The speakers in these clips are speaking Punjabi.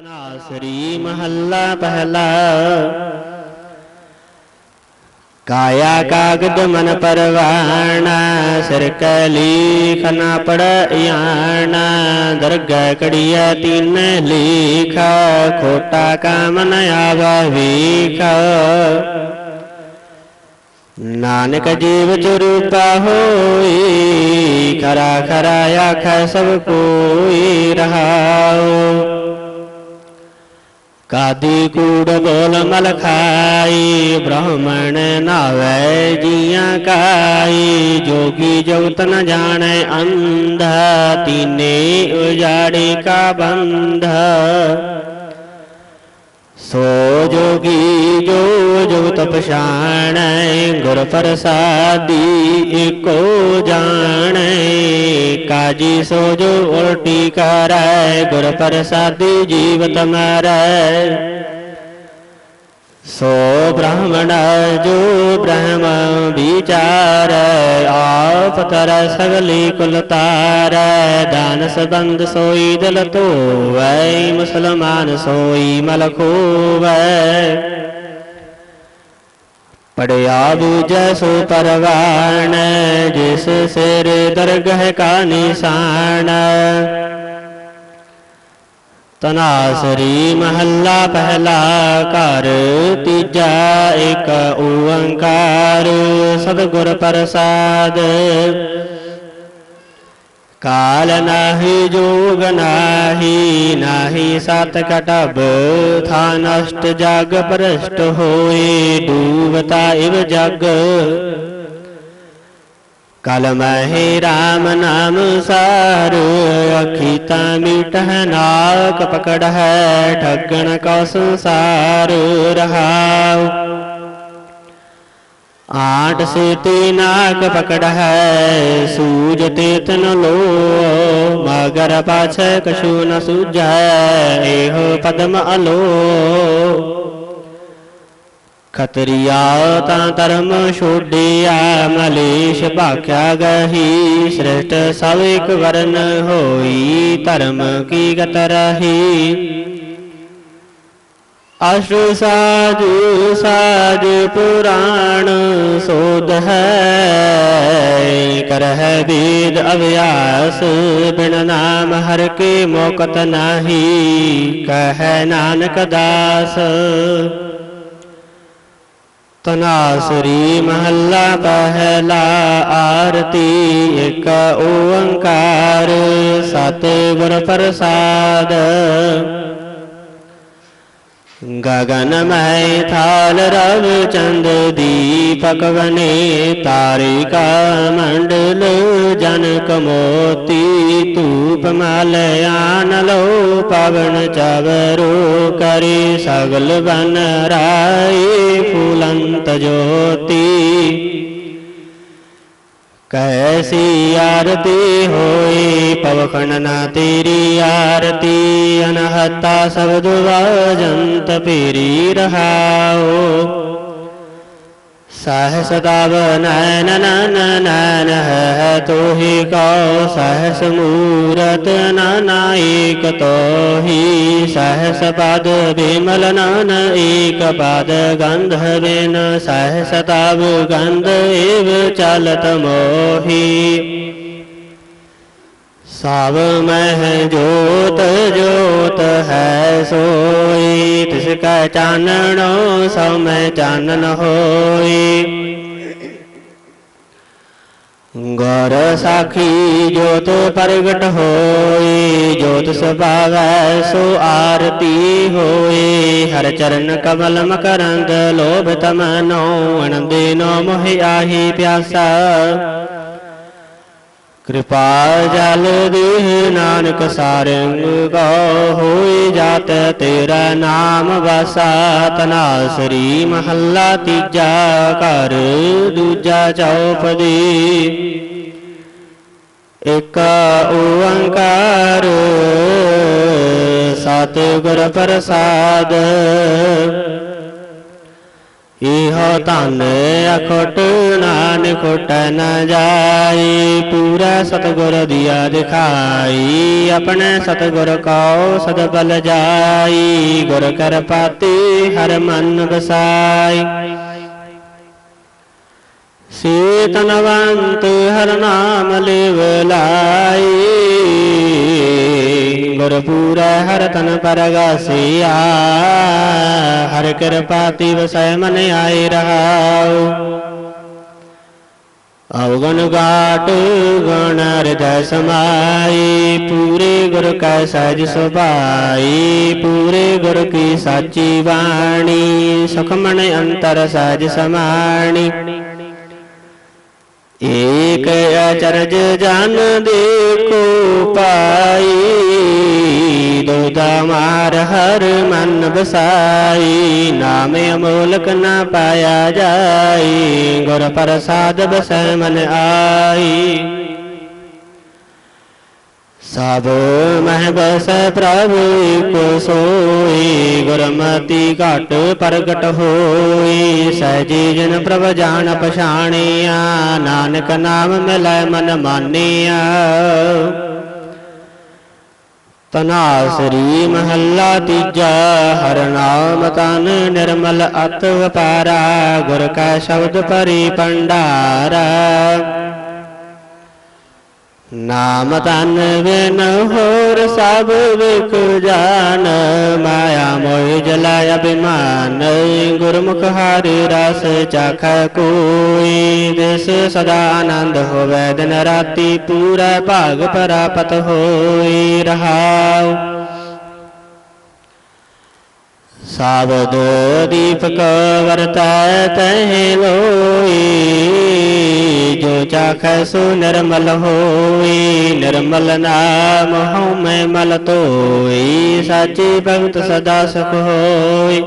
ਤਨਾਸਰੀ ਮਹੱਲਾ ਪਹਿਲਾ। ਕਾਇਆ ਕਾਗਦ ਮਨ ਪਰਵਾਣਾ, ਸਿਰ ਕਲੀ ਖਨਾ ਪੜਿਆਣਾ ਦਰਗਹਿ ਕੜੀਆ ਤੀਨ ਲੀਖਾ, ਖੋਟਾ ਕਾਮ ਨ ਆਵਾ ਵੀਖ। ਨਾਨਕ ਜੀਵ ਚਰੂਪਾ ਹੋਈ, ਖਰਾ ਖਰਾ ਆਖੈ ਸਭ ਕੋਈ ਰਹਾਉ। ਕਾਦੀ ਕੂੜ ਬੋਲ ਮਲ ਖਾਈ, ਬ੍ਰਾਹਮਣ ਨਾਵੇ ਜੀਆਂ ਕਾਈ, ਜੋਗੀ ਜਗਤ ਨ ਜਾਣੈ ਅੰਧ, ਤੀਨੇ ਉਜਾੜੀ ਕਾ ਬੰਧ। ਸੋ ਜੋਗੀ ਜੋ ਜੁਗਤ ਪਛਾਣੈ ਗੁਰ ਪ੍ਰਸਾਦੀ ਏਕੋ ਜਾਣੈ। ਕਾਜੀ ਸੋ ਜੋ ਉਲਟੀ ਕਰੈ, ਗੁਰ ਪ੍ਰਸਾਦੀ ਜੀਵਤ ਮਰੈ। ਸੋ ਬ੍ਰਾਹਮਣ ਜੋ ਬ੍ਰਹਮ ਵਿਚਾਰ, ਆਪ ਤਰ ਸਗਲੀ ਕੁਲ ਤਾਰ। ਦਾਨ ਸੰਬੰਧ ਸੋਈ ਦਿਲ ਧੋਵੈ, ਮੁਸਲਮਾਨ ਸੋਈ ਮਲ ਖੋਵੈ। ਪੜਿਆ ਬੂਝੈ ਸੋ ਪਰਵਾਣ, ਜਿਸ ਸਿਰ ਦਰਗਹ ਕਾ ਨਿਸ਼ਾਨ। ਤਨਾਸਰੀ ਮਹੱਲਾ ਪਹਿਲਾ ਘਰ, ਤੀਜਾ ਏਕ ਓੰਕਾਰ। ਸਤਿਗੁਰ ਪ੍ਰਸਾਦ। ਕਾਲ ਨਾਹੀ, ਜੋਗ ਨਾਹੀ ਨਾਹੀ ਸਤ ਕਟਬ। ਥਾ ਨਸ਼ਟ ਜਗ ਭ੍ਰਸ਼ਟ ਹੋਏ ਡੂਬਤਾ ਇਵ ਜਗ। ਕਲ ਮਹਿ ਰਾਮ ਨਾਮ ਸਾਰ ਅਖੀ ਤਾਂ ਮਿਟਹ ਨਾਕ ਪਕੜ ਹੈ ਠੱਗਣ ਕੋ ਸੰਸਾਰ ਰਹਾਉ ਆਟ ਸੇਤੀ ਨਾਕ ਪਕੜ ਹੈ ਸੂਜ ਤੇ ਤਨ ਲੋ ਮਗਰ ਪਾਛੈ ਕਛੂ ਨ ਸੂਝੈ ਇਹੋ ਪਦਮ ਅਲੋ ਖਤਰੀਆ ਤਾਂ ਧਰਮ ਛੋੜਿਆ ਮਲੇਸ਼ ਭਾਖਿਆ ਗਹੀ, ਸ੍ਰਿਸ਼ਟ ਸਭ ਇੱਕ ਵਰਨ ਹੋਈ, ਧਰਮ ਕੀ ਗਤ ਰਹੀ। ਅਸ਼ ਸਾਜ ਸਾਜ ਪੁਰਾਣ ਸੋਧ ਹੈ, ਕਰਹਿ ਵੇਦ ਅਭਿਆਸ, ਬਿਨ ਨਾਮ ਹਰ ਕੇ ਮੋਕਤ ਨਾਹੀ, ਕਹੈ ਨਾਨਕ ਦਾਸ। ਤਨਾਸਰੀ ਮਹੱਲਾ ਪਹਿਲਾ ਆਰਤੀ ਇੱਕ ਓੰਕਾਰ ਸਤਿਗੁਰ ਪ੍ਰਸਾਦ। ਗਗਨ ਮੈ ਥਾਲ ਰਵ ਚੰਦ ਦੀਪਕ ਬਨੇ ਤਾਰਿਕਾ ਮੰਡਲ ਜਨਕ ਮੋਤੀ ਧੂਪ ਮਲ ਆਨ ਲੋ ਪਵਨ ਚਵਰੋ ਕਰੇ ਸਗਲ ਬਨ ਰਾਏ ਫੂਲੰਤ ਜੋਤੀ। ਕੈਸੀ ਆਰਤੀ ਹੋਈ? ਪਵਖਣ ਨਾ ਤੇਰੀ ਆਰਤੀ ਅਨਹਤਾ ਸਬਦ ਵਾਜੰਤ ਪੇਰੀ ਰਹਾਓ। ਸਹਸ ਤਵ ਨੈਨ ਨਨ ਨੈਨ ਹੈ ਤੋਹੀ ਕਉ ਸਹਸ ਮੂਰਤ ਨਨ ਏਕ ਤੋਹੀ ਸਹਸ ਪਦ ਬਿਮਲ ਨਨ ਏਕ ਪਦ ਗੰਧ ਬਿਨ ਸਹਸ ਤਵ ਗੰਧ ਏਵ ਚਲਤ ਮੋਹੀ ਸਭ ਮਹਿ ਜੋਤ ਜੋਤ ਹੈ ਸੋਈ। ਤਿਸ ਕੈ ਚਾਨਣੋ, ਸਭ ਮੈਂ ਚਾਨਣ ਹੋਈ। ਗੁਰ ਸਾਖੀ ਜੋਤ ਪ੍ਰਗਟ ਹੋਈ। ਜੋਤ ਸੁਭਾਵੈ ਸੋ ਆਰਤੀ ਹੋਈ। ਹਰ ਚਰਨ ਕਮਲ ਮਕਰੰਦ, ਲੋਭ ਤਮਨੋ ਅਨੰਦੇ ਨੋ ਮੋਹਿ ਆਹੀ ਪਿਆਸਾ। ਕਿਰਪਾ ਜਲ ਦੇਹ ਨਾਨਕ ਸਾਰੰਗ ਕੋ ਹੋਈ ਜਾਤ ਤੇਰਾ ਨਾਮ ਵਸਾ ਤਨਾਸਰੀ ਮਹੱਲਾ ਤੀਜਾ ਘਰ, ਦੂਜਾ ਚੌਪਦੀ। ਇਕ ਓੰਕਾਰ ਸਤਿਗੁਰ ਪ੍ਰਸਾਦ। ਇਹੋ ਧਨ ਅਖੋਟ ਨਾਨ ਖੋਟ ਨ ਜਾਈ, ਪੂਰਾ ਸਤਗੁਰ ਦਿਆ ਦਿਖਾਈ ਆਪਣੇ ਸਤਗੁਰ ਕਉ ਸਦ ਬਲ ਜਾਈ, ਗੁਰ ਕਰ ਪਾਤੀ ਹਰ ਮਨ ਵਸਾਈ। ਸੇ ਤਨਵੰਤ ਹਰ ਨਾਮ ਲਿਵ ਲਾਈ ਗੁਰ ਪੂਰਾ ਹਰ ਤਨ ਪਰਗਾਸਿਆ। ਹਰ ਕਿਰਪਾ ਤੀ ਵਸੈ ਮਨ ਆਏ ਰਹਾਉ। ਅਵਗਨ ਗਾਟ, ਗਣ ਹਿਰਦੈ ਸਮਾਈ। ਪੂਰੇ ਗੁਰ ਕੈ ਸਹਿਜ ਸੁਭਾਈ। ਪੂਰੇ ਗੁਰ ਕੀ ਸਾਚੀ ਬਾਣੀ। ਸੁਖਮਣ ਅੰਤਰ ਸਹਿਜ ਸਮਾਣੀ। ਏਕ ਅਚਰਜ ਜਨ ਦੇਖੋ ਪਾਈ ਦੋਦਾ ਮਾਰ ਹਰ ਮਨ ਬਸਾਈ ਨਾਮ ਅਮੋਲਕ ਨਾ ਪਾਇਆ ਜਾਈ, ਗੁਰ ਪ੍ਰਸਾਦ ਬਸੈ ਮਨ ਆਈ। ਸਭ ਮਹਿ ਬਸੈ ਪ੍ਰਭ ਕੋ ਸੋਈ ਗੁਰਮਤੀ ਘਟ ਪ੍ਰਗਟ ਹੋਈ। ਸਹਿਜੀ ਜਨ ਪ੍ਰਭ ਜਾਣ ਪਛਾਣਿਆ। ਨਾਨਕ ਨਾਮ ਮਿਲੈ ਮਨ ਮਾਨਿਆ। ਤਨਾਸਰੀ ਮਹੱਲਾ ਤੀਜਾ। ਹਰ ਨਾਮ ਤਨ ਨਿਰਮਲ ਅਤ ਵਪਾਰਾ। ਗੁਰ ਕਾ ਸ਼ਬਦ ਪਰੀ ਭੰਡਾਰਾ। ਨਾਮ ਤਨ ਬਿਨ ਹੋਰ ਸਭ ਵਿਕ ਜਾਨ। ਮਾਇਆ ਮੋਹ ਜਲਾਇ ਗੁਰਮੁਖ ਹਰਿ ਰਸ ਚਖ ਕੋਈ। ਦਿਸ ਸਦਾ ਆਨੰਦ ਹੋਵੇ, ਦਿਨ ਰਾਤੀ ਪੂਰਾ ਭਾਗ ਪ੍ਰਾਪਤ ਹੋਈ ਰਹਾਉ। ਸਾਬਦ ਦੀਪਕ ਵਰਤੈ ਤਹਿ ਲੋਈ ਜੋ ਚਾਖੈ ਸੋ ਨਿਰਮਲ ਹੋਈ, ਨਿਰਮਲ ਨਾਮ ਹਉ ਮੈਂ ਮਲ ਤੋਈ ਸਾਚੀ ਭਗਤ ਸਦਾ ਸੁਖ ਹੋਈ।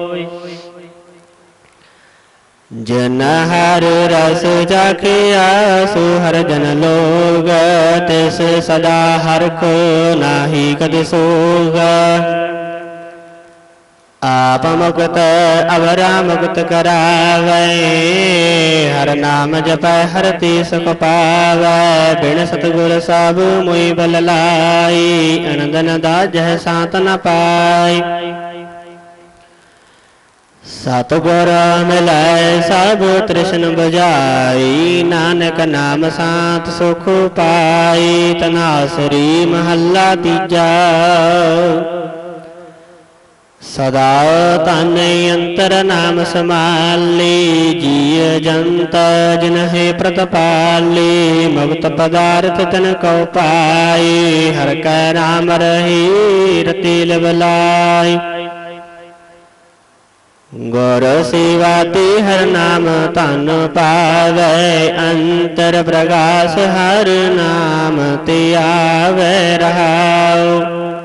ਜਨ ਹਰ ਰਸ ਚਾਖਿਆ, ਸੋ ਹਰ ਜਨ ਲੋਗ, ਤਿਸ ਸਦਾ ਹਰ ਹਰਖ ਨਾਹੀ ਕਦ ਸੋਗਾ। ਆਪ ਮੁਕਤ ਅਵਰਾ ਮੁਕਤ ਕਰਾਵੇ ਹਰ ਨਾਮ ਜਪੈ ਹਰ ਤੇ ਸੁਖ ਪਾਵੈ ਬਿਨ ਸਤਗੁਰ ਸਭ ਮੋਈ ਬਲ ਲਾਈ ਅਨੰਦਨ ਦਾ ਜਹ ਸਾਤ ਨ ਪਾਈ ਸਤਗੁਰ ਮਿਲੈ ਸਭ ਤ੍ਰਿਸ਼ਨ ਬੁਝਾਈ ਨਾਨਕ ਨਾਮ ਸਾਤ ਸੁਖ ਪਾਈ ਤਨਾਸਰੀ ਮਹੱਲਾ ਤੀਜਾ ਸਦਾ ਤਨ ਅੰਤਰ ਨਾਮ ਸਮਾਲੀ ਜੀਅ ਜੰਤ ਜਿਨ ਹੈ ਪ੍ਰਤਪਾਲੀ, ਮੁਕਤ ਪਦਾਰਥ ਤਨ ਕਉ ਪਾਈ, ਹਰ ਕੈ ਨਾਮ ਰਹੀ ਰਤੀ ਲਵਲਾਈ ਗੁਰ ਸੇਵਾ ਤੇ ਹਰ ਨਾਮ ਧਨ ਪਾਵੈ, ਅੰਤਰ ਪ੍ਰਗਾਸ ਹਰ ਨਾਮ ਤੇ ਆਵੈ ਰਹਾਉ।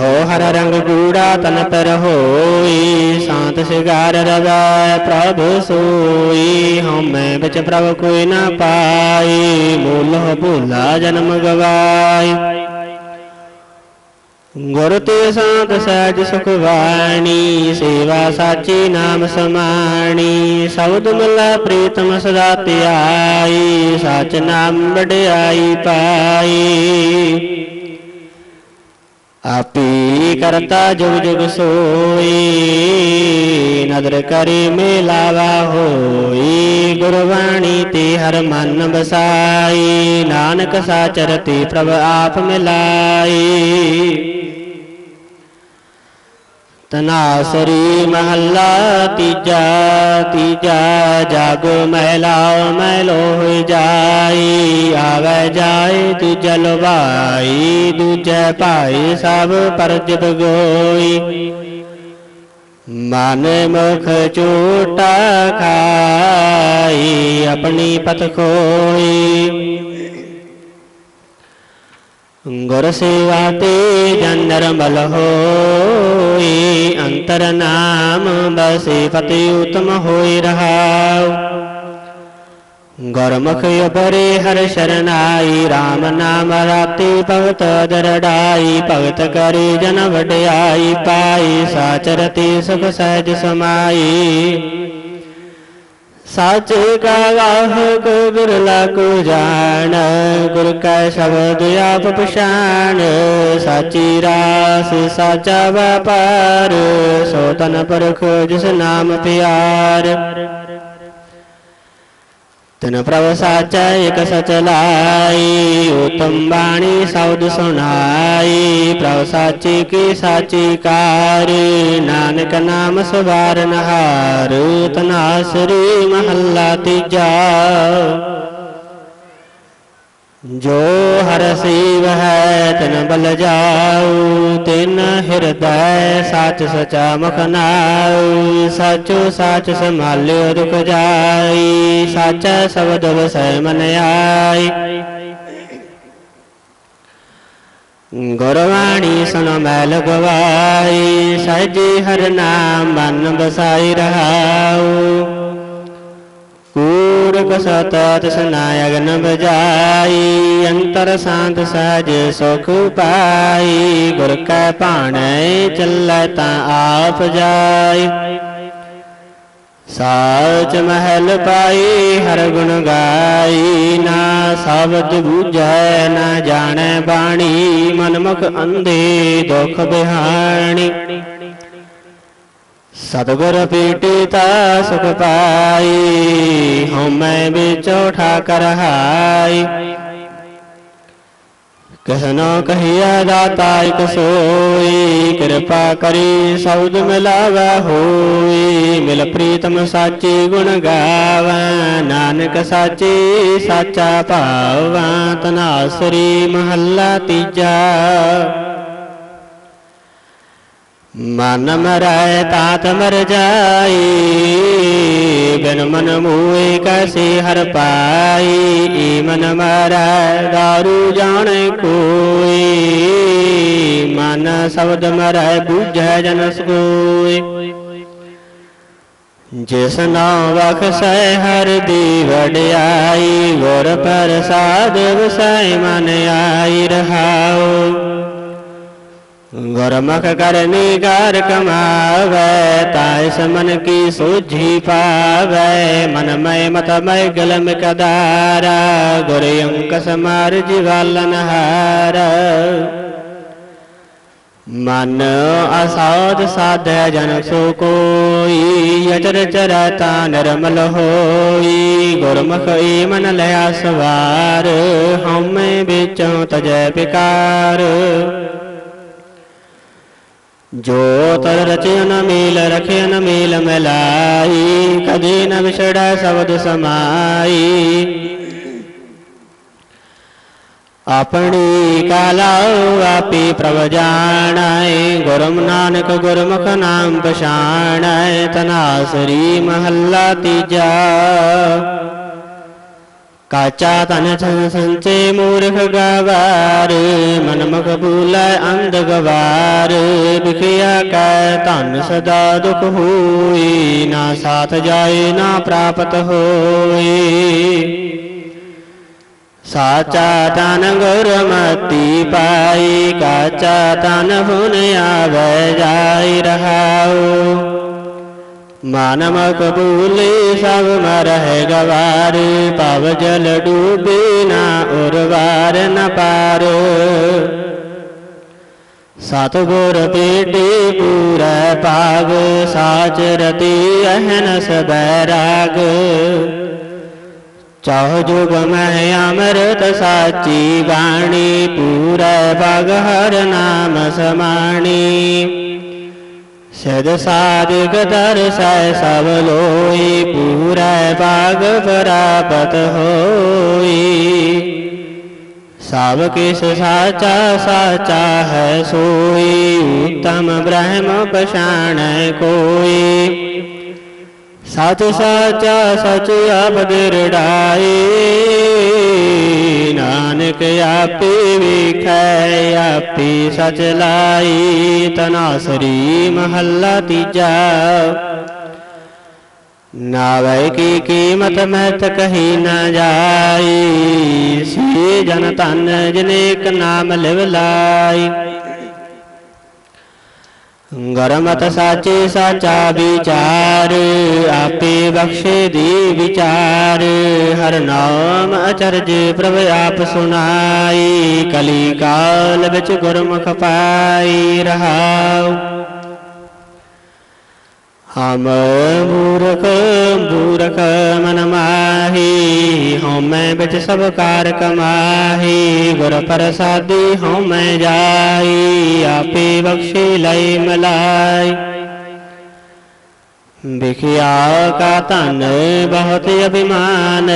ਹੋ ਹਰ ਰੰਗ ਗੂੜਾ ਤਨ ਤਰ ਹੋਈ ਸਾਤ ਸਿਗਾਰ ਰਵੈ ਪ੍ਰਭ ਸੋਈ ਹਉਮੈ ਵਿੱਚ ਪ੍ਰਭ ਕੋਈ ਨਾ ਪਾਈ ਮੂਲ ਭੂਲਾ ਜਨਮ ਗਵਾਈ ਗੁਰ ਤੇ ਸਾਤ ਸਹਿਜ ਸੁਖ ਵਾਣੀ ਸੇਵਾ ਸਾਚੀ ਨਾਮ ਸਮਾਣੀ ਸਬਦ ਮਲਾ ਪ੍ਰੀਤਮ ਸਦਾ ਧਿਆਈ ਸਚ ਨਾਮ ਵਡਿਆਈ ਪਾਈ ਆਪੀ ਕਰਤਾ ਜੁਗ ਜੁਗ ਸੋਈ, ਨਦਰ ਕਰੇ ਮੇਲਾਵਾ ਹੋਈ, ਗੁਰਬਾਣੀ ਤੇ ਹਰ ਮਨ ਬਸਾਈ ਨਾਨਕ ਸਾਚਰ ਤੇ ਪ੍ਰਭ ਆਪ ਮਿਲਾਈ। ਤਨਾਸਰੀ ਮਹੱਲਾ ਤੀਜਾ ਤੀਜਾ ਜਗ ਮੈਲਾਓ ਮੈਲੋ ਹੋਇ ਜਾਈ, ਆਵੇ ਜਾਏ ਤੀਜਾ ਲਵਾਈ ਦੂਜੇ ਭਾਈ ਸਭ ਪਰਜ ਗੋਈ। ਮਨ ਮੁਖ ਝੂਟਾ ਖਾਈ, ਆਪਣੀ ਪਤ ਖੋਈ। ਗੁਰ ਸੇਵਾ ਤੇ ਜਨ ਨਿਰਮਲ ਹੋਈ ਅੰਤਰ ਨਾਮ ਬਸੇ ਪਤਿ ਉਤਮ ਹੋਈ ਰਹਾਉ। ਗੁਰਮੁਖ ਉਪਰੇ ਹਰ ਸ਼ਰਨਾਈ RAM ਨਾਮ ਰਾਤੀ ਭਗਤ ਦਰੜਾਈ ਭਗਤ ਕਰੀ ਜਨ ਵਡਿਆਈ ਪਾਈ ਸਾਚਰਤੀ ਸੁਖ ਸਹਿਜ ਸਮਾਈ। ਸਚ ਕਾ ਗੁਰ ਕੋ ਬਿਰਲਾ ਜਾਣ, ਗੁਰ ਕੈ ਸ਼ਬਦ ਆਪ ਪਛਾਣ, ਸਾਚੀ ਰਾਸ ਸਾਚਾ ਵਪਾਰ, ਸੋ ਤਨ ਪਰਖ ਜਿਸ ਨਾਮ ਪਿਆਰ। ਤਨ ਪ੍ਰਭ ਸਾਚਾ ਇਕ ਸਚ ਲਾਈ ਉਤਮ ਬਾਣੀ ਸੌਦ ਸੁਣਾਈ, ਪ੍ਰਭ ਸਾਚੀ ਕੀ ਸਾਚੀ ਕਾਰ, ਨਾਨਕ ਨਾਮ ਸਵਾਰਨ ਹਾਰ ਤਨਾਸਰੀ ਮਹੱਲਾ ਤੀਜਾ। ਜੋ ਹਰ ਸੀਵ ਹੈ, ਤਨ ਬਲ ਜਾਉ ਤਿਨ ਹਿਰਦੈ ਸਾਚ ਸਚਾ ਮੁਖ ਨਾਉ ਸਚੋ ਸਾਚ ਸੰਭਾਲਿਓ ਦੁਖ ਜਾਈ, ਸਚ ਸ਼ਬਦ ਵਸੈ ਮਨ ਆਈ। ਗੁਰਵਾਣੀ ਸੁਣ ਮੈਲ ਗਵਾਈ, ਸਹਿਜੀ ਹਰ ਨਾਮ ਮਨ ਬਸਾਈ ਰਹਾਉ। ਕੂੜਕ ਸਤ ਤਸਨਾ ਅਗਨ ਬਜਾਈ ਅੰਤਰ ਸ਼ਾਂਤ ਸਹਿਜ ਸੁਖ ਪਾਈ। ਗੁਰ ਕੈ ਭਾਣੈ ਚੱਲੈ ਤਾਂ ਆਪ ਜਾਈ। ਸਾਚ ਮਹਿਲ ਪਾਈ, ਹਰ ਗੁਣ ਗਾਈ। ਨਾ ਸ਼ਬਦ ਬੂਝੈ, ਨਾ ਜਾਣੈ ਬਾਣੀ। ਮਨਮੁਖ ਅੰਧੇ ਦੁਖ ਬਿਹਾਣੀ। ਸਤਿਗੁਰ ਪੀਟਿਤਾ ਸੁਖ ਪਾਈ ਹਉਮੈ ਵਿਚੋ ਠਾਕਰ ਹਾਈ। ਕਹਨੋ ਕਹੀਆ ਦਾਤਾ ਇਕ ਸੋਈ, ਕਿਰਪਾ ਕਰੀ ਸੌਦ ਮਿਲਾਵਾ ਹੋਈ। ਮਿਲ ਪ੍ਰੀਤਮ ਸਾਚੀ ਗੁਣ ਗਾਵਾ, ਨਾਨਕ ਸਾਚੀ ਸਾਚਾ ਭਾਵਾ, ਤਨਾਸਰੀ ਮਹੱਲਾ ਤੀਜਾ। ਮਨ ਮਰੈ ਤਾਤ ਮਰ ਜਾਈ, ਬਿਨ ਮਨ ਮੂਏ ਕੈਸੇ ਹਰ ਪਾਈ ਈ ਮਨ ਮਰੈ ਦਾਰੂ ਜਾਣੈ ਕੋਈ, ਮਨ ਸ਼ਬਦ ਮਰੈ ਬੂਝੈ ਜਨਸ ਸੋਈ ਜਿਸ ਨਾਮ ਵਖਸੈ ਹਰ ਦੀ ਵਡਿਆਈ ਗੁਰ ਪ੍ਰਸਾਦ ਵਸੈ ਮਨ ਆਈ ਰਹਾਉ। ਗੁਰਮੁਖ ਕਰਨੀ ਕਰ ਕਮਾਵੇ ਤਾਇਸ ਮਨ ਕੀ ਸੋਝੀ ਪਾਵੇ ਮਨ ਮੈ ਮਤ ਮੈ ਗਲਮ ਕਦਾਰਾ ਗੁਰ ਅੰਕ ਸਮਾਰ ਜਿਵਾਲਨ ਹਾਰ ਮਨ ਅਸਾਧ ਸਾਧੈ ਜਨ ਸੋ ਕੋਈ ਅਚਰ ਚਰਤਾ ਨਿਰਮਲ ਹੋਈ ਗੁਰਮੁਖ ਈ ਮਨ ਲਿਆ ਸਵਾਰ ਹਉਮੈ ਵਿੱਚੋਂ ਤਜੈ ਪਿਕਾਰ ਜੋ ਤਰ ਰਚਿ ਨ ਮੀਲ ਰਖਿ ਨ ਕਦੇ ਨ ਵਿਛੜੈ ਸ਼ਬਦ ਸਮਾਈ ਆਪਣੀ ਕਾਲਾਉ ਆਪੀ ਪ੍ਰਭ ਜਾਣੈ ਗੁਰਮ ਨਾਨਕ ਗੁਰਮੁਖ ਨਾਮ ਪਛਾਣੈ ਤਨਾਸਰੀ ਮਹੱਲਾ ਤੀਜਾ ਕਾਚਾ ਤਨ ਛਨ ਸੰਚੇ ਮੂਰਖ ਗਵਾਰ ਮਨ ਮਖ ਭੂਲੈ ਅੰਧ ਗਵਾਰ ਵਿਖਿਆ ਕੈ ਧਨ ਸਦਾ ਦੁਖ ਹੋਈ ਨਾ ਸਾਥ ਜਾਏ ਨਾ ਪ੍ਰਾਪਤ ਹੋਈ ਸਾਚਾ ਤਨ ਗੁਰਮਤੀ ਪਾਈ ਕਾਚਾ ਤਨ ਹੁਨ ਆਵੇ ਜਾਈ ਰਹਾਉ ਮਾਨਮ ਕਬੂਲੇ ਸਭ ਮਰਹਿ ਗਵਾਰ ਪਵ ਜਲ ਡੂਬੇ ਨਾ ਉਰਵਾਰ ਨ ਪਾਰ। ਸਤਗੁਰ ਪੀਟੀ ਪੂਰੈ ਪਾਗ ਸਾਚ ਰਤੀ ਅਹਨਸ ਬੈਰਾਗ ਚਾਹ ਜੁਗ ਮਹਿ ਅੰਮ੍ਰਿਤ ਸਾਚੀ ਬਾਣੀ, ਪੂਰੈ ਭਗ ਹਰ ਨਾਮ ਸਮਾਣੀ। ਸਦ ਸਾਧਿਕ ਦਰਸੈ ਸਭ ਲੋਈ ਪੂਰੈ ਭਾਗ ਪ੍ਰਾਪਤ ਹੋਈ ਸਭ ਕਿਸ ਸਾਚਾ ਸਾਚਾ ਹੈ ਸੋਈ ਉਤਮ ਬ੍ਰਹਮ ਪਛਾਣੈ ਕੋਈ ਸਚ ਸਾਚਾ ਸਚ ਆਪ ਦਿਰੜਾਈ ਨਾਨਕ ਆਪੇ ਵੇਖੈ, ਆਪੇ ਸਚ ਲਾਈ ਤਨਾਸਰੀ ਮਹੱਲਾ ਤੀਜਾ। ਨਾਵੇ ਕੀ ਕੀਮਤ ਮਹਿਤ ਕਹੀ ਨਾ ਜਾਈ ਸੀ ਜਨ ਧਨ ਜਨੇਕ ਨਾਮ ਲਿਵ ਲਾਈ ਗਰਮਤ ਸਾਚੇ ਸਾਚਾ ਵਿਚਾਰ, ਆਪੇ ਬਖਸ਼ੇ ਦੀ ਵਿਚਾਰ। ਹਰ ਨਾਮ ਅਚਰਜ ਪ੍ਰਭ ਆਪ ਸੁਨਾਈ ਕਲੀ ਕਾਲ ਵਿੱਚ ਗੁਰਮੁਖ ਪਾਈ ਰਹਾਉ। ਹਮ ਮੂਰਖ ਮੂਰਖ ਮਨ ਮਾਹੀ ਹਉਮੈ ਵਿੱਚ ਸਭ ਕਾਰ ਕਮਾਹੀ ਗੁਰ ਪ੍ਰਸਾਦੀ ਹਉਮੈ ਜਾਈ ਆਪੇ ਬਖਸ਼ੇ ਲਈ ਮਲਾਈ ਵਿਖਿਆ ਕਾ ਧਨ ਬਹੁਤ ਅਭਿਮਾਨ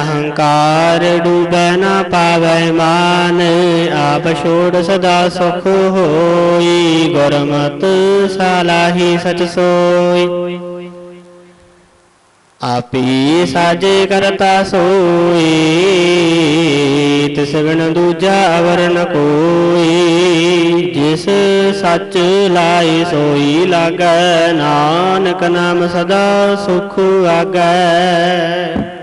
ਅਹੰਕਾਰ ਡੂਬੈ ਨਾ ਪਾਵੈ ਮਾਨ ਆਪ ਛੋੜ ਸਦਾ ਸੁਖ ਹੋ ਗੁਰਮਤ ਸਾਲਾਹੀ ਸਚ ਸੋਈ। ਆਪੀ ਸਾਜੇ ਕਰਤਾ ਸੋਈ, ਤਿਸ ਬਿਨ ਦੂਜਾ ਅਵਰ ਨ ਕੋਈ। ਜਿਸ ਸੱਚ ਲਾਈ ਸੋਈ ਲਾਗੈ, ਨਾਨਕ ਨਾਮ ਸਦਾ ਸੁਖ ਆਗੈ।